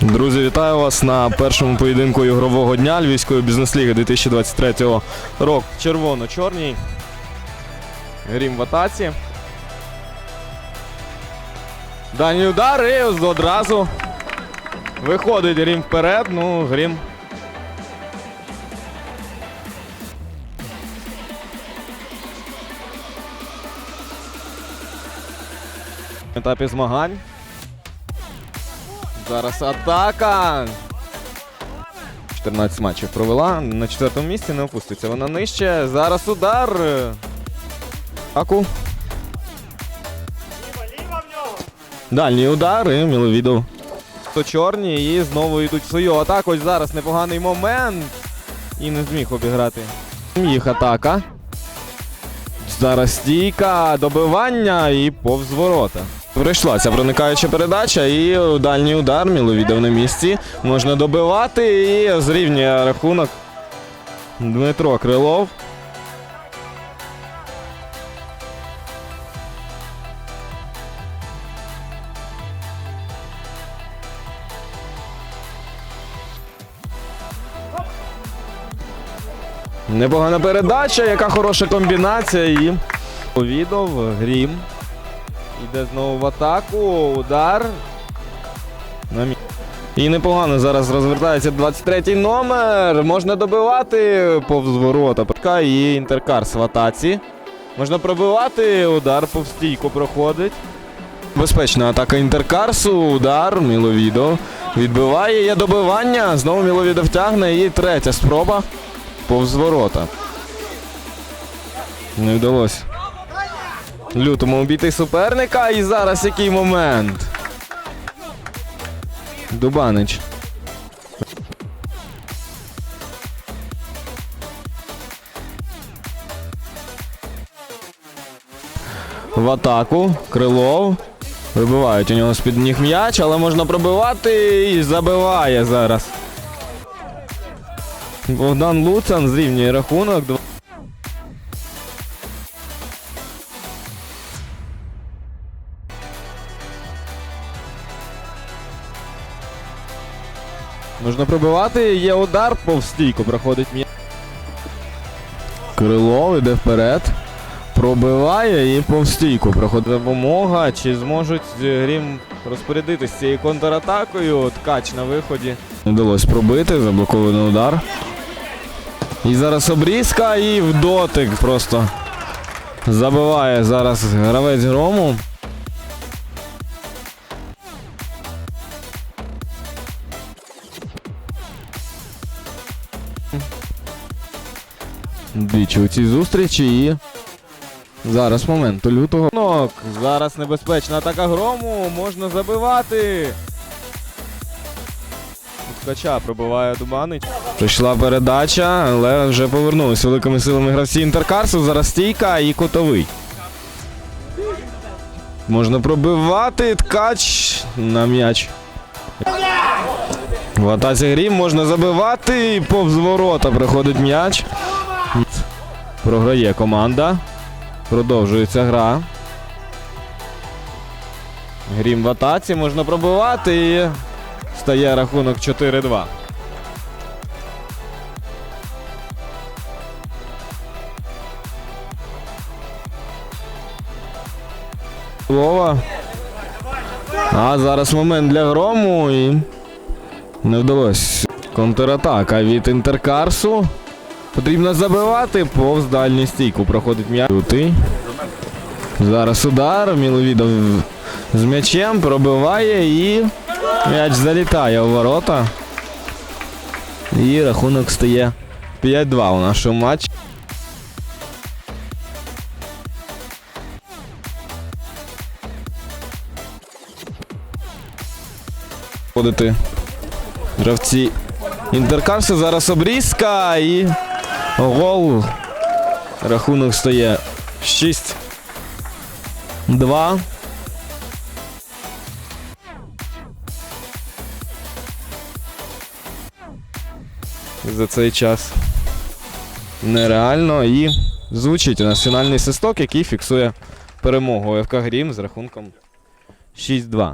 Друзі, вітаю вас на першому поєдинку ігрового дня Львівської бізнес-ліги 2023 року. Червоно-чорній. Грім в атаці. Дальній удар і одразу виходить Грім вперед. Ну, Грім. Етапі змагань. Зараз атака. 14 матчів провела. На четвертому місці не опуститься. Вона нижче. Зараз удар. Аку. Дальній удар і Міловідов. То чорні і знову йдуть в свою атаку. Ось зараз непоганий момент. І не зміг обіграти. Їх атака. Зараз стійка, добивання і повз ворота. Прийшла ця проникаюча передача і дальній удар Міловідов на місці. Можна добивати і зрівнює рахунок. Дмитро Крилов. Непогана передача, яка хороша комбінація і Повідов, Грім. Іде знову в атаку. Удар. І непогано зараз розвертається 23-й номер. Можна добивати повз ворота. І інтеркарс в атаці. Можна пробивати. Удар повз стійку проходить. Безпечна атака інтеркарсу. Удар. Міловідо. Відбиває. Є добивання. Знову Міловідо втягне. І третя спроба. Повз ворота. Не вдалося. Лютому обійти суперника. І зараз який момент. Дубанич. В атаку. Крилов. Вибивають у нього з-під ніг м'яч, але можна пробивати і забиває зараз. Богдан Луцан зрівнює рахунок. Можна пробивати, є удар, повз стійку проходить м'яч. Крилов іде вперед. Пробиває і повз стійку проходить допомога. Чи зможуть Грім розпорядитись цією контратакою? Ткач на виході. Не вдалося пробити, заблокований удар. І зараз обрізка і в дотик просто забиває зараз гравець грому. Двічі у цій зустрічі і зараз момент лютого. Нок. Зараз небезпечна атака грому. Можна забивати. Ткача пробиває Дубанич. Прийшла передача, але вже повернулись великими силами гравці Інтеркарсу. Зараз стійка і котовий. Можна пробивати. Ткач на м'яч. В атаці грім можна забивати. І повз ворота приходить м'яч. Програє команда. Продовжується гра. Грім в атаці можна пробивати і стає рахунок 4-2. Вова. А зараз момент для грому і не вдалося. Контратака від Інтеркарсу. Потрібно забивати, повз дальню стійку проходить м'яч. Зараз удар. Міловідов з м'ячем пробиває і м'яч залітає у ворота. І рахунок стає 5-2 у нашому матчі. Ходити гравці Інтеркарсу зараз обрізка і гол. Рахунок стає 6. 2. За цей час нереально і звучить у нас фінальний свисток, який фіксує перемогу ФК Грім з рахунком 6-2.